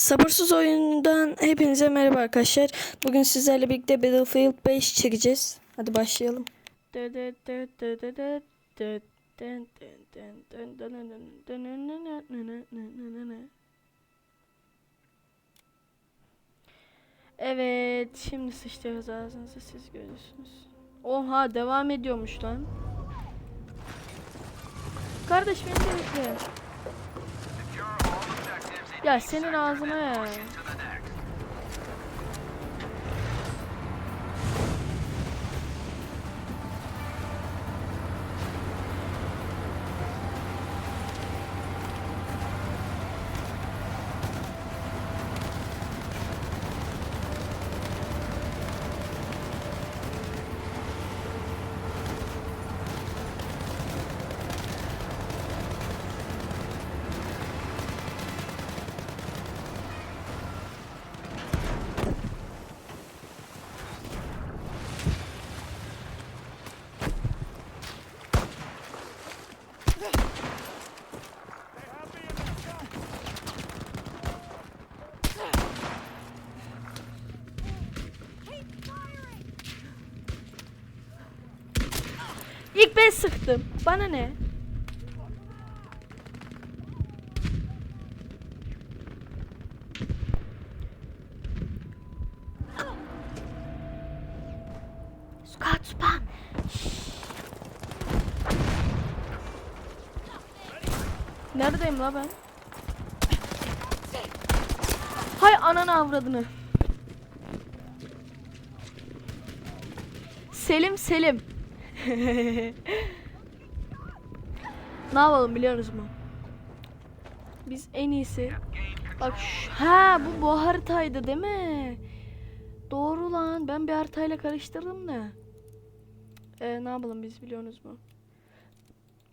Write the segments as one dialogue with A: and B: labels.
A: Sabırsız oyundan hepinize merhaba arkadaşlar. Bugün sizlerle birlikte Battlefield 5 çekeceğiz. Hadi başlayalım. Evet, şimdi sıçtığınız ağzınızı siz görürsünüz. Oha, devam ediyormuş lan. Kardeş beni bekle. Ya senin ağzına ya. Bana ne? Squad spam. Neredeyim la ben? Hay ananı avradını. Selim Selim. ne yapalım biliyorsunuz mu? Biz en iyisi Bak ha bu bu haritaydı değil mi? Doğru lan. Ben bir haritayla karıştırdım da. Ee, ne yapalım biz biliyorsunuz mu?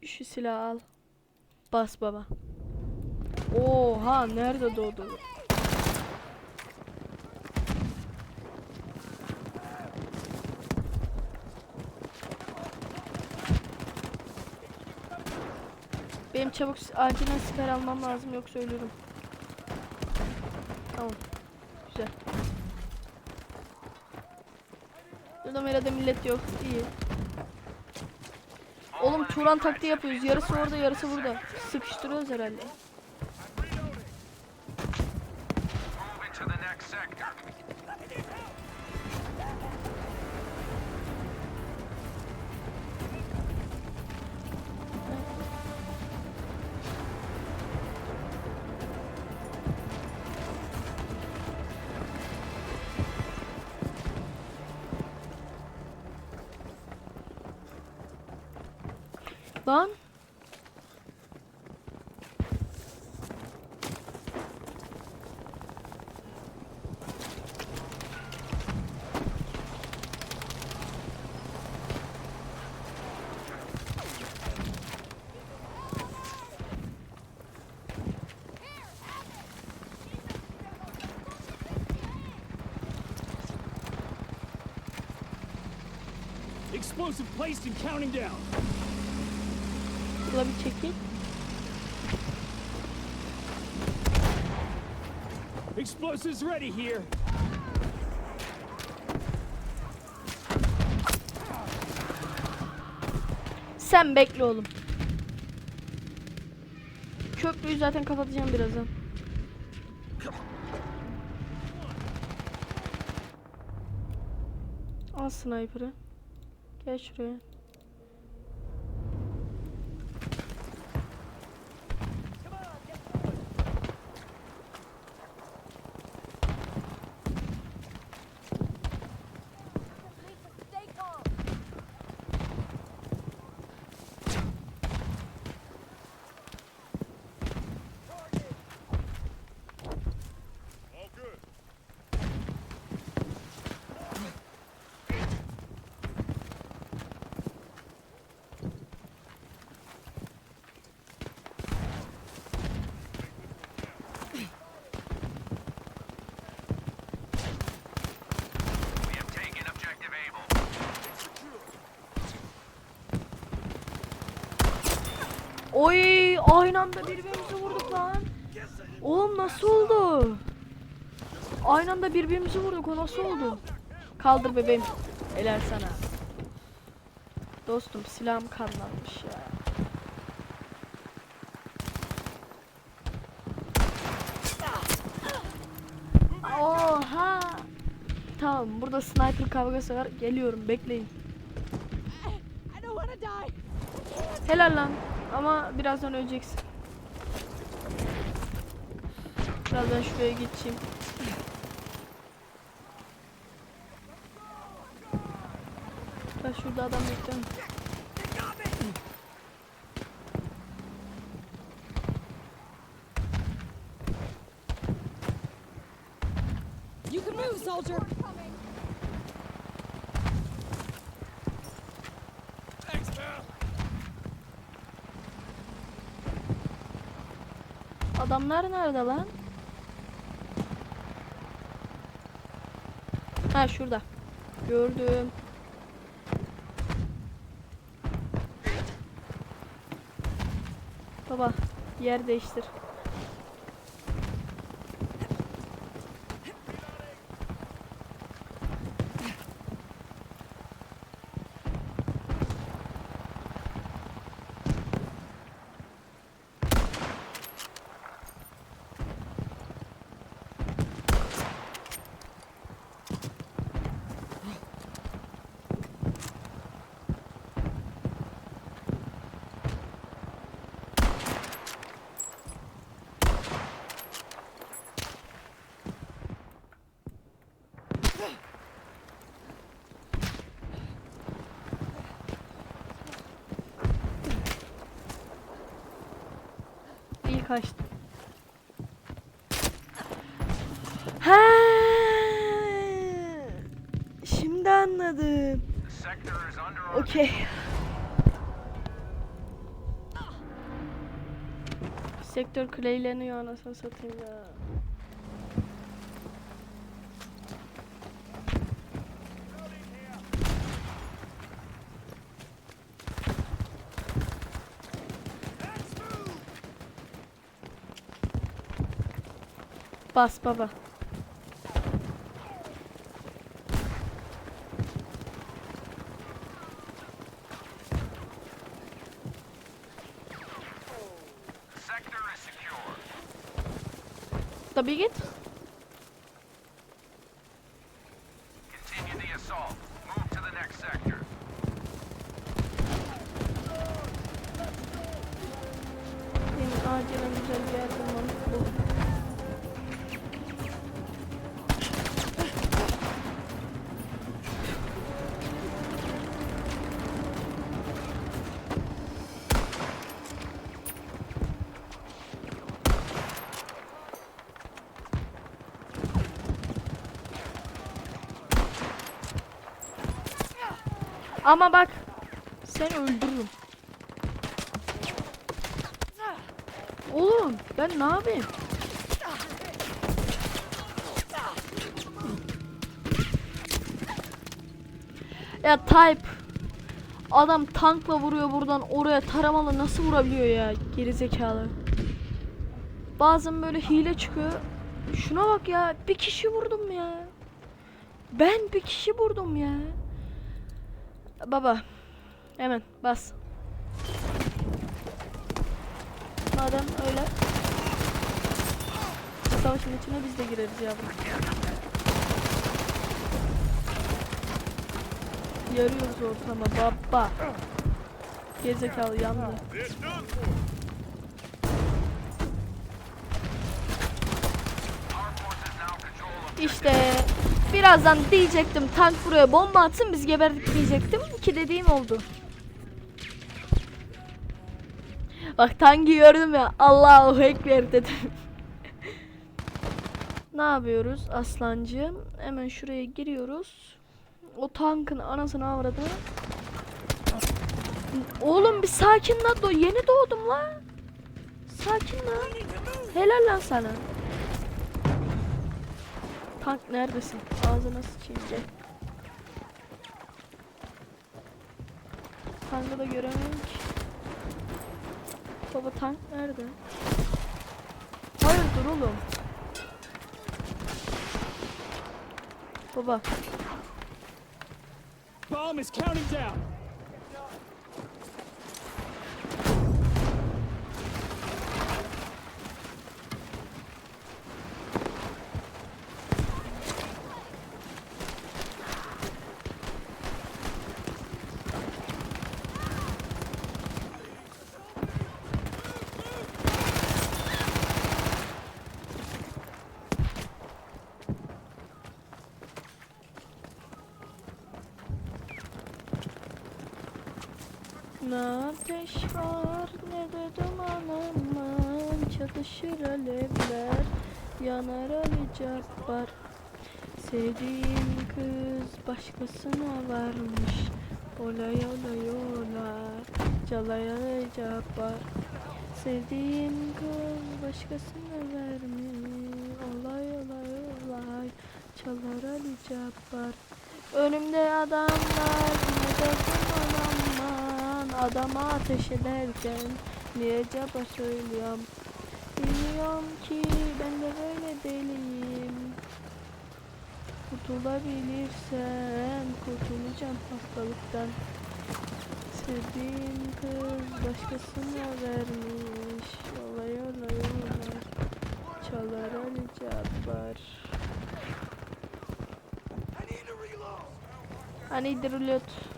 A: Şu silahı al. Bas baba. Oha nerede doğdu? Benim çabuk acilen siper almam lazım yoksa ölürüm. Tamam. Güzel. Burada merada millet yok. İyi. Oğlum Turan taktiği yapıyoruz. Yarısı orada yarısı burada. Sıkıştırıyoruz herhalde.
B: Explosive placed and counting down.
A: Buna bir çekil.
B: Explosives ready here.
A: Sen bekle oğlum. Köprüyü zaten kapatacağım birazdan. Al sniper'ı. Gel şuraya. Oy aynı anda birbirimizi vurduk lan. Oğlum nasıl oldu? Aynı anda birbirimizi vurduk. O nasıl oldu? Kaldır bebeğim. Helal sana. Dostum silahım kanlanmış ya. Oha! Tamam burada sniper kavgası var. Geliyorum bekleyin. Helal lan. Ama birazdan öleceksin. Biraz ben şuraya geçeyim. Ben şurada adam bekliyorum. Adamlar nerede lan? Ha şurada. Gördüm. Baba yer değiştir. Kaçtı. Ha! Şimdi anladım. Okey. Sektör clayleniyor anasını satayım ya. Bas baba. Tabii git. Ama bak seni öldürürüm. Oğlum ben ne yapayım? Ya Type Adam tankla vuruyor buradan oraya taramalı nasıl vurabiliyor ya gerizekalı. Bazen böyle hile çıkıyor. Şuna bak ya bir kişi vurdum ya. Ben bir kişi vurdum ya. Baba hemen bas. Madem öyle Savaşın içine biz de gireriz yavrum. Yarıyoruz ortama baba. Gerizekalı yandı. İşte birazdan diyecektim tank buraya bomba atsın biz geberdik diyecektim ki dediğim oldu. Bak tankı gördüm ya Allahu Ekber dedim. ne yapıyoruz aslancığım? Hemen şuraya giriyoruz. O tankın anasını avradı. Oğlum bir sakin lan. Yeni doğdum lan. Sakin lan. Helal lan sana. Tank neredesin? Ağzına sıçayım gel. Tankı da göremiyorum ki. Baba tank nerede? Hayırdır oğlum? Baba.
B: Bomb is counting down.
A: Ne ateş var ne de duman aman Çatışır alevler yanar Ali Cabbar. Sevdiğim kız başkasına varmış. Olay olay olay Çalay Ali Cabbar. Sevdiğim kız başkasına vermiş. Olay olay olay Çalar Ali Cabbar. Önümde adamlar ne de aman Adama ateş ederken niye caba söylüyorum? Biliyorum ki ben de böyle deliyim. Kurtulabilirsem kurtulacağım hastalıktan. Sevdiğim kız başkasına vermiş. Olay olay olay. Çalar Ali Cabbar. I need a reload.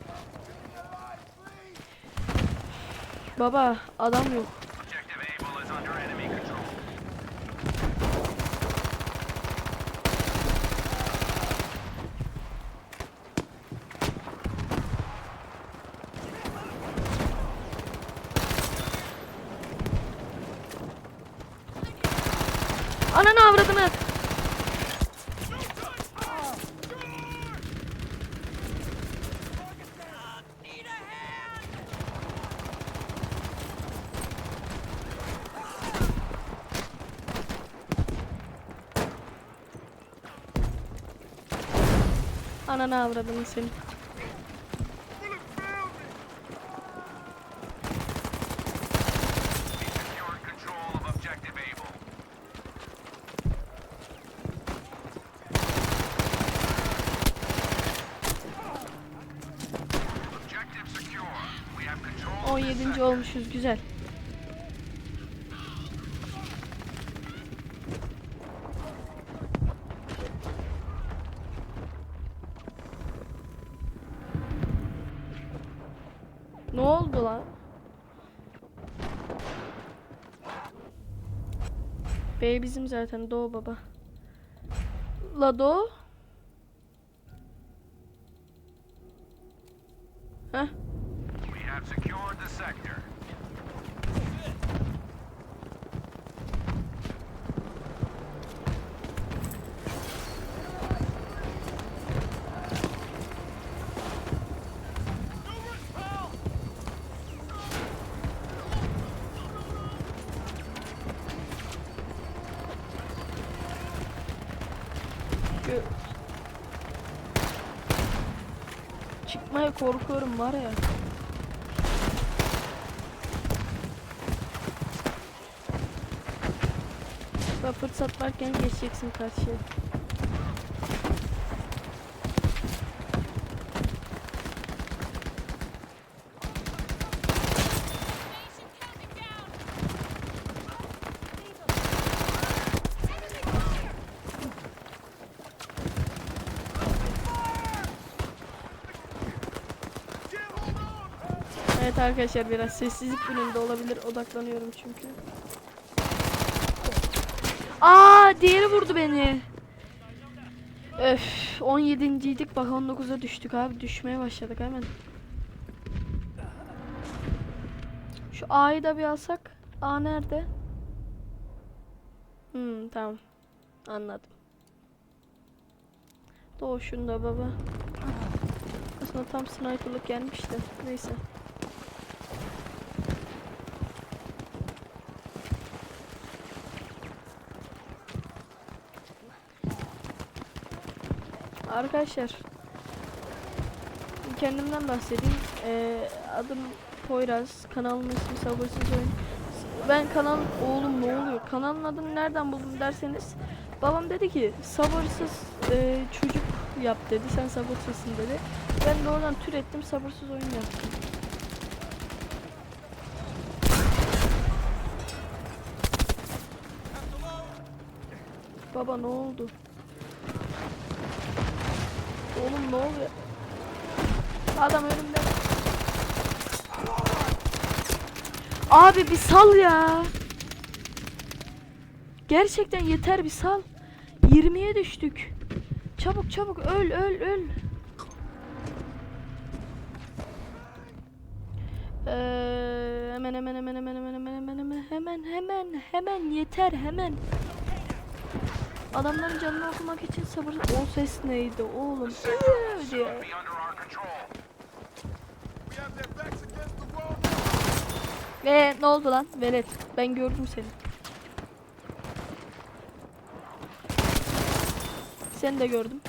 A: Baba adam yok. Ananı avradını.
C: Control of this
A: 17.
C: sector.
A: olmuşuz güzel. Ne oldu lan? Bey bizim zaten Doğu baba. La Doğu? Heh. Çıkmaya korkuyorum var ya. Fırsat varken geçeceksin karşıya. Evet arkadaşlar biraz sessizlik bölümünde olabilir. Odaklanıyorum çünkü. Aa diğeri vurdu beni. Öf 17.ydik bak 19'a düştük abi düşmeye başladık hemen. Şu A'yı da bir alsak. A nerede? Hmm tamam. Anladım. Doğuşunda baba. Aslında tam sniperlık gelmiş de. Neyse. Arkadaşlar kendimden bahsedeyim. Ee, adım Poyraz. Kanalımın ismi Sabırsız Oyun. Ben kanal oğlum ne oluyor? Kanalın adını nereden buldum derseniz babam dedi ki sabırsız e, çocuk yap dedi. Sen sabırsızsın dedi. Ben de oradan türettim sabırsız oyun yaptım. Baba ne oldu? Oğlum ne oluyor? Adam önümde. Abi bir sal ya. Gerçekten yeter bir sal. 20'ye düştük. Çabuk çabuk öl öl öl. Ee, hemen hemen hemen hemen hemen hemen hemen hemen hemen yeter hemen. Adamların canını okumak için sabır. O ses neydi oğlum? Diye. Ve ne oldu lan? Velet. Ben gördüm seni. Seni de gördüm.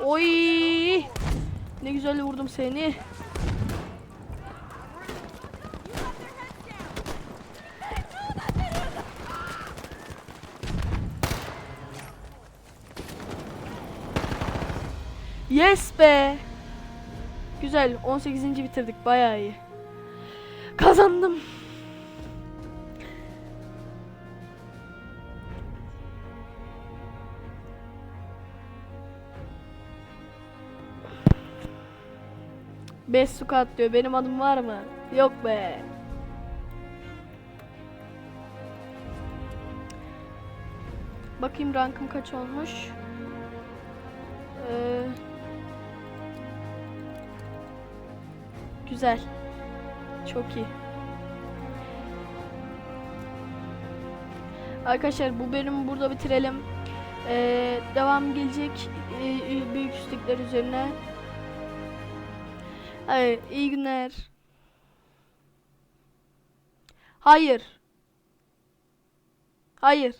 A: Oy! Ne güzel vurdum seni. Yes be. Güzel. 18. bitirdik. Bayağı iyi. Kazandım. Beş squat diyor. Benim adım var mı? Yok be. Bakayım rankım kaç olmuş. Güzel. Çok iyi. Arkadaşlar bu bölümü burada bitirelim. Ee, devam gelecek ee, büyük üstlükler üzerine. Hayır, iyi günler. Hayır. Hayır.